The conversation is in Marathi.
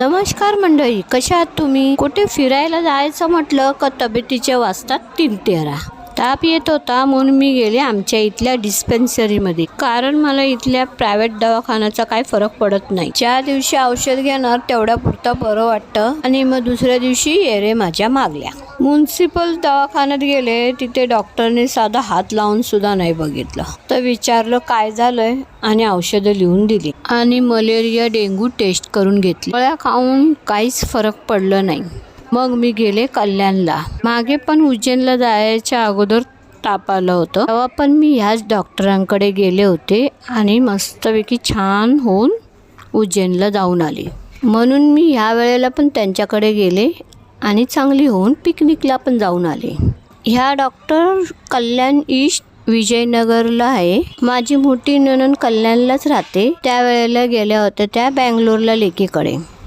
नमस्कार मंडळी कशा आहात तुम्ही? कुठे फिरायला जायचं म्हटलं? का तब्येतीच्या वाजतात तीन तेरा ताप येत होता म्हणून मी गेले आमच्या इथल्या डिस्पेन्सरीमध्ये कारण मला इथल्या प्रायव्हेट दवाखान्याचा काही फरक पडत नाही. ज्या दिवशी औषध घेणार तेवढ्या पुरता बरं वाटतं आणि मग दुसऱ्या दिवशी येरे माझ्या मागल्या. म्युन्सिपल दवाखान्यात गेले तिथे डॉक्टरने साधा हात लावून सुद्धा नाही बघितलं. तर विचारलं काय झालंय? आणि औषधं लिहून दिली. आणि मलेरिया डेंग्यू टेस्ट करून घेतली. गोळ्या खाऊन काहीच फरक पडलं नाही. मग मी गेले कल्याणला. मागे पण उज्जैनला जायच्या अगोदर ताप आलं होतं. तेव्हा पण मी ह्याच डॉक्टरांकडे गेले होते आणि मस्तपैकी छान होऊन उज्जैनला जाऊन आले. म्हणून मी ह्या वेळेला पण त्यांच्याकडे गेले आणि चांगली होऊन पिकनिकला पण जाऊन आले. ह्या डॉक्टर कल्याण ईस्ट विजयनगरला आहे. माझी मोठी नणन कल्याणलाच राहते. त्यावेळेला गेल्या होत्या त्या बँगलोरला लेकीकडे.